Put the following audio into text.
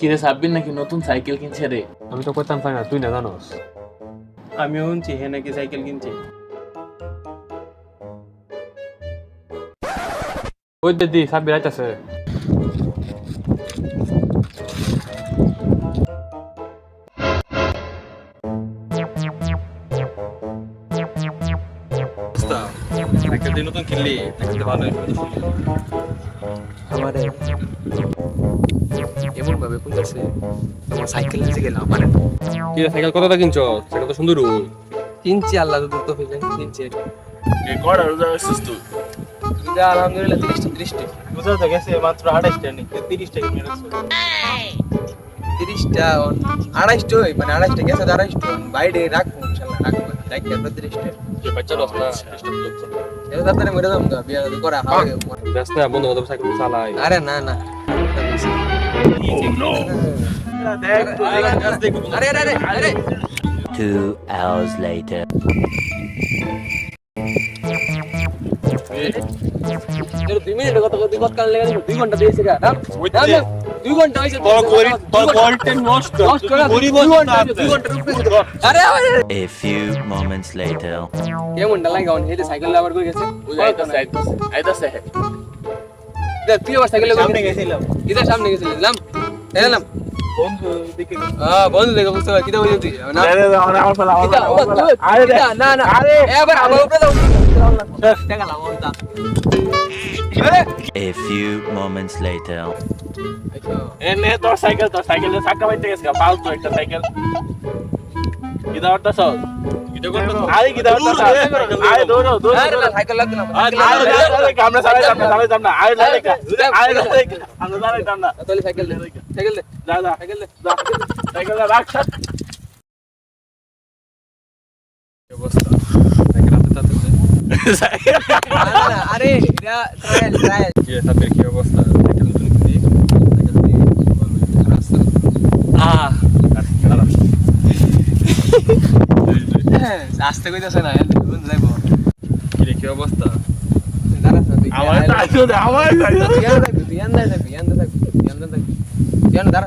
কিরে সাব্বির নাকি নতুন সাইকেল কিনছে রে আমি তো করতাম চাই না তুই না জানোস আমিও শুনছি হে নাকি সাইকেল কিনছে ওই দিদি সাব্বির আইতাছে একটা দিন নতুন কিনলি একটা ভালো আমারে এমন ভাবে তোমার সাইকেল গেলাম মানে কি সাইকেল কতটা কিনছ? সাইকেল তো সুন্দর ওই কিনছি আল্লাহ তো তো হইলে কিনছি এই কড়া রোজা আসছিস তুই? এটা আলহামদুলিল্লাহ তো গেছে মাত্র নেই কিনে রাখছো মানে আড়াইশটা গেছে আড়াইশটা বাইরে রাখব ইনশাল্লাহ রাখব। রাখি আপনার তিরিশটা। যে বাচ্চা দশ না এটা তাড়াতাড়ি মরে যাব তো বিয়া করা হবে ব্যস্ত না বন্ধু বান্ধব সাইকেল চালাই। আরে না না। अरे अरे अरे Two hours later. A few moments later. ఏముండాలి ఇంకా సైకిల్ లేబర్ గురించి అయితే సైకిల్ అయితే సహే দেখ তুই আবার সাইকেল সামনে গেছিলাম। ইদার সামনে গেছিলাম এলাম বন্ধু দিকে হ্যাঁ বন্ধু দেখো বুঝতে পারছি কিটা বুঝতে না? আমার ফেলা কিটা, না না আরে। এবার আমার উপরে দাও। আরে A few moments later. এ নে তোর সাইকেল তোর সাইকেলের চাকা বাইতে গেছে পাল তো একটা সাইকেল। এটা করতে তো আরে আরে দৌড়ো দৌড়ো আরে না সাইকেল লাগবে না আরে আমরা চালাই যাব না চালাই যাব না আরে চালাই আরে চালাই আমরা চালাই যাব না তাহলে সাইকেল দে সাইকেল দে যা যা সাইকেল দে যা সাইকেল রাখ অবস্থা সাইকেল হাতে তাতে না, না, না, আরে এটা ট্রায়াল ট্রায়াল কি রে, সাব্বির কি অবস্থা আস্তে কইতাছে না কোন যাইব। কি রে, কি অবস্থা? আমার আমার তুই আন্দা থাকবি তুই আন্দা থাকবি আন্দা থাকবি তুই আন্দা থাকবি তুই আন্দা দাঁড়া